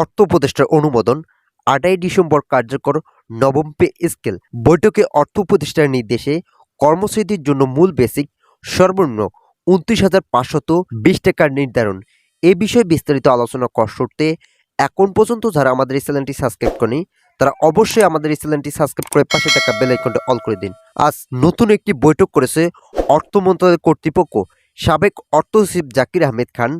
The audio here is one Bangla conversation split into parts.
অর্থ উপদেষ্টার অনুমোদন আটই ডিসেম্বর কার্যকর নবম পে স্কেল। বৈঠকে অর্থ উপদেষ্টার নির্দেশে কর্মসূচির জন্য মূল বেসিক সর্বনিম্ন উনত্রিশ হাজার পাঁচশত বিশ টাকার নির্ধারণ। এ বিষয়ে বিস্তারিত আলোচনা করতে এখন পর্যন্ত যারা আমাদের এই চ্যানেলটি সাবস্ক্রাইব করেনি, তারা অবশ্যই আমাদের এই চ্যানেলটি সাবস্ক্রাইব করে পাশে থাকা বেল অল করে দিন। আজ নতুন একটি বৈঠক করেছে অর্থ মন্ত্রণালয়ের কর্তৃপক্ষ। সাবেক অর্থ সচিব জাকির আহমেদ খান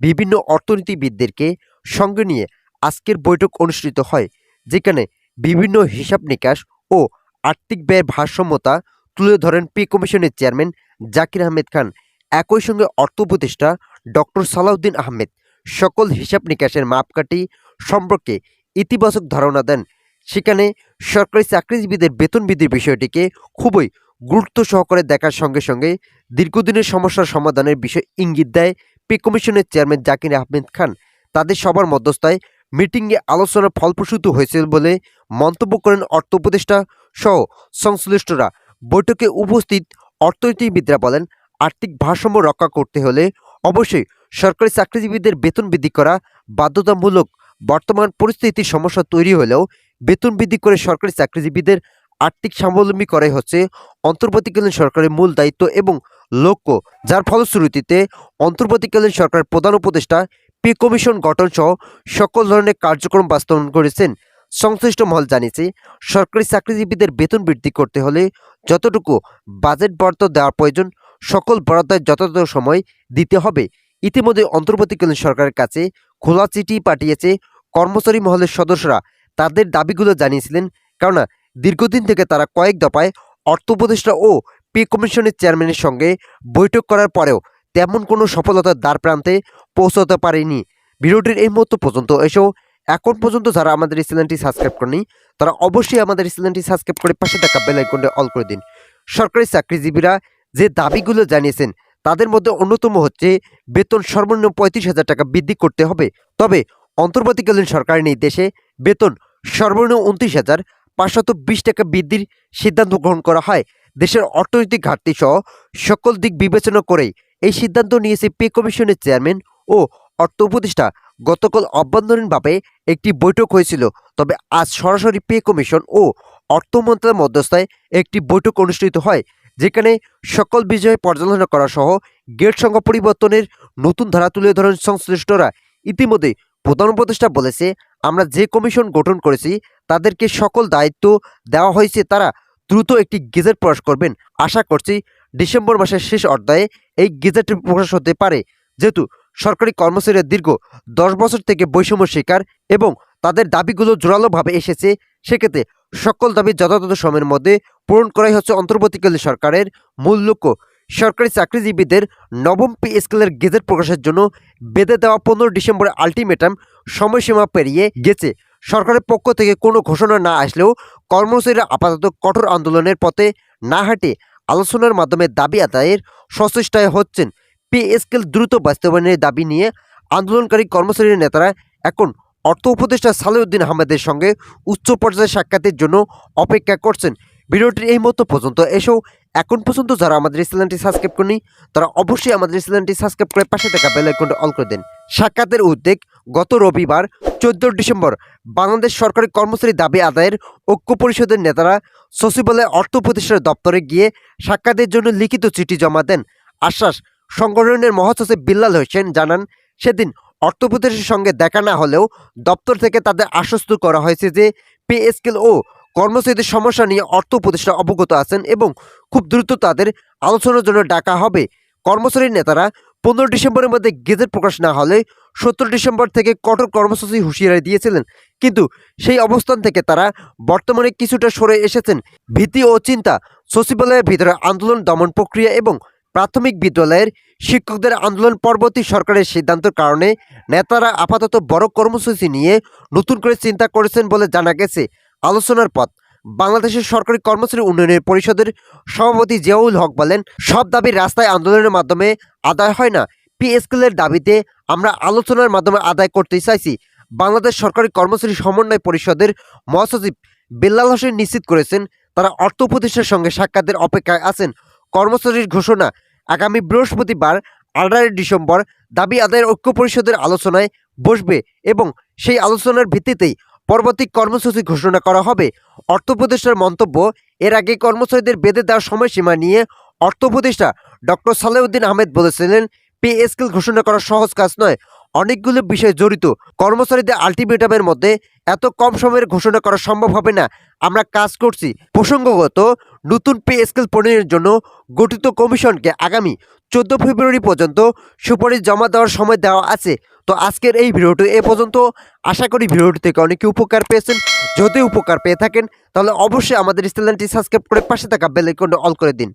বিভিন্ন অর্থনীতিবিদদেরকে সঙ্গে নিয়ে আজকের বৈঠক অনুষ্ঠিত হয়, যেখানে বিভিন্ন হিসাব নিকাশ ও আর্থিক ব্যয়ের ভারসাম্যতা তুলে ধরেন পে কমিশনের চেয়ারম্যান জাকির আহমেদ খান। একই সঙ্গে অর্থ উপদেষ্টা ডক্টর সালাউদ্দিন আহমেদ সকল হিসাব নিকাশের মাপকাঠি সম্পর্কে ইতিবাচক ধারণা দেন। সেখানে সরকারি চাকরিজীবীদের বেতন বৃদ্ধির বিষয়টিকে খুবই গুরুত্ব সহকারে দেখার সঙ্গে সঙ্গে দীর্ঘদিনের সমস্যার সমাধানের বিষয় ইঙ্গিত দেয় পে কমিশনের চেয়ারম্যান জাকির আহমেদ খান। তাদের সবার মধ্যস্থায় মিটিংয়ে আলোচনা ফলপ্রসূত হয়েছে বলে মন্তব্য করেন অর্থ উপদেষ্টা সহ সংশ্লিষ্টরা। বৈঠকে উপস্থিত অর্থনীতিবিদরা বলেন, আর্থিক ভারসাম্য রক্ষা করতে হলে অবশ্যই সরকারি চাকরিজীবীদের বেতন বৃদ্ধি করা বাধ্যতামূলক। বর্তমান পরিস্থিতির সমস্যা তৈরি হলেও বেতন বৃদ্ধি করে সরকারি চাকরিজীবীদের আর্থিক স্বাবলম্বী করাই হচ্ছে অন্তর্বর্তীকালীন সরকারের মূল দায়িত্ব এবং লক্ষ্য। যার ফলশ্রুতিতে অন্তর্বর্তীকালীন সরকার প্রধান উপদেষ্টা পে কমিশন গঠন সহ সকল ধরনের কার্যক্রম বাস্তবায়ন করেছেন। সংশ্লিষ্ট মহল জানিয়েছে, সরকারি চাকরিজীবীদের বেতন বৃদ্ধি করতে হলে যতটুকু বাজেট বরাদ্দ দেওয়ার প্রয়োজন, সকল বরাদ্দের যথাযথ সময় দিতে হবে। ইতিমধ্যে অন্তর্বর্তীকালীন সরকারের কাছে খোলা চিঠি পাঠিয়েছে কর্মচারী মহলের সদস্যরা। তাদের দাবিগুলো জানিয়েছিলেন, কেননা দীর্ঘদিন থেকে তারা কয়েক দফায় অর্থ উপদেষ্টা ও পে কমিশনের চেয়ারম্যানের সঙ্গে বৈঠক করার পরেও তেমন কোনো সফলতার দ্বার প্রান্তে পৌঁছাতে পারেনি। ভিডিওটির এই মুহূর্ত পর্যন্ত এসেও এখন পর্যন্ত যারা আমাদের এই চ্যানেলটি সাবস্ক্রাইব করেনি তারা অবশ্যই আমাদের এই চ্যানেলটি সাবস্ক্রাইব করে পাশে থাকা বেল আইকনটা অল করে দিন। সরকারি চাকরিজীবীরা যে দাবিগুলো জানিয়েছেন, তাদের মধ্যে অন্যতম হচ্ছে বেতন সর্বনিম্ন পঁয়ত্রিশ হাজার টাকা বৃদ্ধি করতে হবে। তবে অন্তর্বর্তীকালীন সরকারের নির্দেশে বেতন সর্বনিম্ন উনত্রিশ হাজার পাঁচশত বিশ টাকা বৃদ্ধির সিদ্ধান্ত গ্রহণ করা হয়। দেশের অর্থনৈতিক ঘাটতি সহ সকল দিক বিবেচনা করেই এই সিদ্ধান্ত নিয়েছে পে কমিশনের চেয়ারম্যান ও অর্থ উপদেষ্টা। গতকাল অভ্যন্তরীণভাবে একটি বৈঠক হয়েছিল। তবে আজ সরাসরি পে কমিশন ও অর্থ মন্ত্রণালয়ের মধ্যস্থায় একটি বৈঠক অনুষ্ঠিত হয়, যেখানে সকল বিষয় পর্যালোচনা করা সহ গেট সংখ্যা পরিবর্তনের নতুন ধারা তুলে ধরেন সংশ্লিষ্টরা। ইতিমধ্যে প্রধান উপদেষ্টা বলেছে, আমরা যে কমিশন গঠন করেছি, তাদেরকে সকল দায়িত্ব দেওয়া হয়েছে, তারা দ্রুত একটি গেজেট প্রকাশ করবেন। আশা করছি ডিসেম্বর মাসের শেষ অর্ধায়ে এই গেজেট প্রকাশ হতে পারে, যেহেতু সরকারি কর্মচারীরা দীর্ঘ দশ বছর থেকে বৈষম্য শিকার এবং তাদের দাবিগুলো জোরালোভাবে এসেছে, সেক্ষেত্রে সকল দাবি যথাযথ সময়ের মধ্যে পূরণ করাই হচ্ছে অন্তর্বর্তীকালীন সরকারের মূল লক্ষ্য। সরকারি চাকরিজীবীদের নবম পে স্কেলের গেজেট প্রকাশের জন্য বেঁধে দেওয়া পনেরো ডিসেম্বরের আলটিমেটাম সময়সীমা পেরিয়ে গেছে। সরকারের পক্ষ থেকে কোনো ঘোষণা না আসলেও কর্মচারীরা আপাতত কঠোর আন্দোলনের পথে না হাঁটে আলোচনার মাধ্যমে দাবি আদায়ের সচেষ্টায় হচ্ছেন পে স্কেল দ্রুত বাস্তবায়নের দাবি নিয়ে আন্দোলনকারী কর্মচারীর নেতারা এখন অর্থ উপদেষ্টা সালেউদ্দিন আহমেদের সঙ্গে উচ্চ পর্যায়ের সাক্ষাতের জন্য অপেক্ষা করছেন। ভিডিওটির এই মতো পর্যন্ত এসেও এখন পর্যন্ত যারা আমাদের চ্যানেলটি সাবস্ক্রাইব করেনি তারা অবশ্যই আমাদের চ্যানেলটি সাবস্ক্রাইব করে পাশে থাকা বেল আইকনটা অল করে দেন। সাক্ষাতের উদ্যোগ গত রবিবার চোদ্দ ডিসেম্বর বাংলাদেশ সরকারি কর্মচারী দাবি আদায়ের ঐক্য পরিষদের নেতারা সচিবালয় অর্থ প্রতিষ্ঠানের দপ্তরে গিয়ে সাক্ষাতের জন্য লিখিত চিঠি জমা দেন। আশ্বাস, সংগঠনের মহাসচিব বিল্লাল হোসেন জানান, সেদিন অর্থ প্রতিষ্ঠানের সঙ্গে দেখা না হলেও দপ্তর থেকে তাদের আশ্বস্ত করা হয়েছে যে পে স্কেল ও কর্মচারীদের সমস্যা নিয়ে অর্থ উপদেষ্টা অবগত আছেন এবং খুব দ্রুত তাদের আলোচনার জন্য ডাকা হবে। কর্মচারী নেতারা পনেরো ডিসেম্বরের মধ্যে গেজেট প্রকাশ না হলে সত্তর ডিসেম্বর থেকে কঠোর কর্মসূচি হুঁশিয়ারি দিয়েছিলেন। কিন্তু সেই অবস্থান থেকে তারা বর্তমানে কিছুটা সরে এসেছেন। ভীতি ও চিন্তা, সচিবালয়ের ভিতরে আন্দোলন দমন প্রক্রিয়া এবং প্রাথমিক বিদ্যালয়ের শিক্ষকদের আন্দোলন পরবর্তী সরকারের সিদ্ধান্তের কারণে নেতারা আপাতত বড় কর্মসূচি নিয়ে নতুন করে চিন্তা করেছেন বলে জানা গেছে। আলোচনার পথ, বাংলাদেশের সরকারি কর্মচারী উন্নয়নের পরিষদের সভাপতি জিয়াউল হক বলেন, সব দাবি রাস্তায় আন্দোলনের মাধ্যমে আদায় হয় না। পি স্কেলের দাবিতে আমরা আলোচনার মাধ্যমে আদায় করতে চাইছি। বাংলাদেশ সরকারি কর্মচারী সমন্বয় পরিষদের মহাসচিব বেল্লাল হোসেন নিশ্চিত করেছেন, তারা অর্থ প্রতিষ্ঠার সঙ্গে সাক্ষাতের অপেক্ষায় আছেন। কর্মচারীর ঘোষণা, আগামী বৃহস্পতিবার, আঠারোই ডিসেম্বর, দাবি আদায়ের ঐক্য পরিষদের আলোচনায় বসবে এবং সেই আলোচনার ভিত্তিতেই পরবর্তী কর্মসূচি ঘোষণা করা হবে। অর্থ উপদেষ্টার মন্তব্য, এর আগে কর্মচারীদের বেঁধে দেওয়ার সময়সীমা নিয়ে অর্থ উপদেষ্টা ডক্টর সালেউদ্দিন আহমেদ বলেছিলেন পে স্কেল ঘোষণা করা সহজ কাজ নয়। অনেকগুলো বিষয় জড়িত। কর্মচারীদের আলটিমেটামের মধ্যে এত কম সময়ের ঘোষণা করা সম্ভব হবে না। আমরা কাজ করছি। প্রসঙ্গগত, নতুন পে স্কেল প্রণয়নের জন্য গঠিত কমিশনকে আগামী চোদ্দ ফেব্রুয়ারি পর্যন্ত সুপারিশ জমা দেওয়ার সময় দেওয়া আছে। তো আজকের এই ভিডিওটি এ পর্যন্ত। আশা করি ভিডিওটি থেকে অনেকে উপকার পেয়েছেন। যদি উপকার পেয়ে থাকেন, তাহলে অবশ্যই আমাদের চ্যানেলটি সাবস্ক্রাইব করে পাশে থাকা বেল আইকনটা অল করে দিন।